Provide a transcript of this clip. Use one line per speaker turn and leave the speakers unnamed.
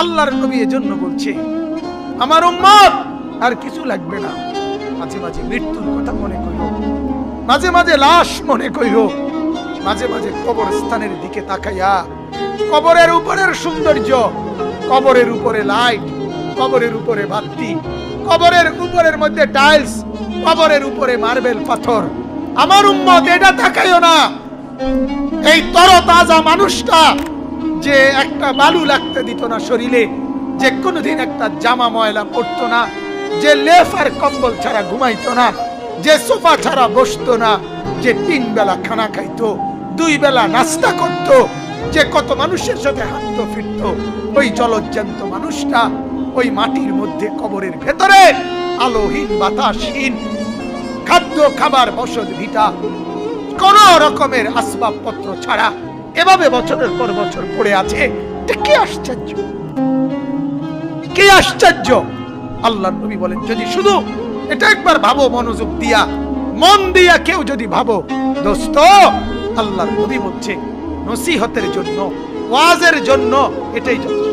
আল্লাহর নবী এজন্য বলছে, আমার উম্মত, আর কিছু লাগবে না। মাঝে মাঝে মৃত্যুর কথা মনে করিও, মাঝে মাঝে লাশ মনে করিও, মাঝে মাঝে কবরস্থানের দিকে তাকাইয়া, কবরের উপরের সৌন্দর্য, কবরের উপরে লাইট কবরের উপরে বাতি, কবরের উপরের মধ্যে টাইলস কবরের উপরে মার্বেল পাথর। আমার উম্মত, এটা তাকাইও না। এই তরতাজা মানুষটা যে একটা বালু লাগতে দিত না শরীরে, যে কোনোদিন একটা জামা ময়লা পড়তো না, যে লেফ আর কম্বল ছাড়া ঘুমাইতো না, যে সোফা ছাড়া বসতো না, যে তিন বেলা খানা খাইতো, দুই বেলা নাস্তা করত, যে কত মানুষের সাথে হাঁটতো ফিরতো, ওই জলজ্জান্ত মানুষটা ওই মাটির মধ্যে কবরের ভেতরে আলোহীন, বাতাসহীন, খাদ্য খাবার বসত ভিটা, কোন রকমের আসবাবপত্র ছাড়া এভাবে বছরের পর বছর পড়ে আছে। কি আশ্চর্য? কি আশ্চর্য? আল্লাহ নবী বলেন, যদি শুধু এটা একবার ভাবো, মনোযোগ দিয়া, মন দিয়া কেউ যদি ভাবো, দোস্ত আল্লাহর নবী বলছে নসিহতের জন্য, ওয়াজের জন্য এটাই যথেষ্ট।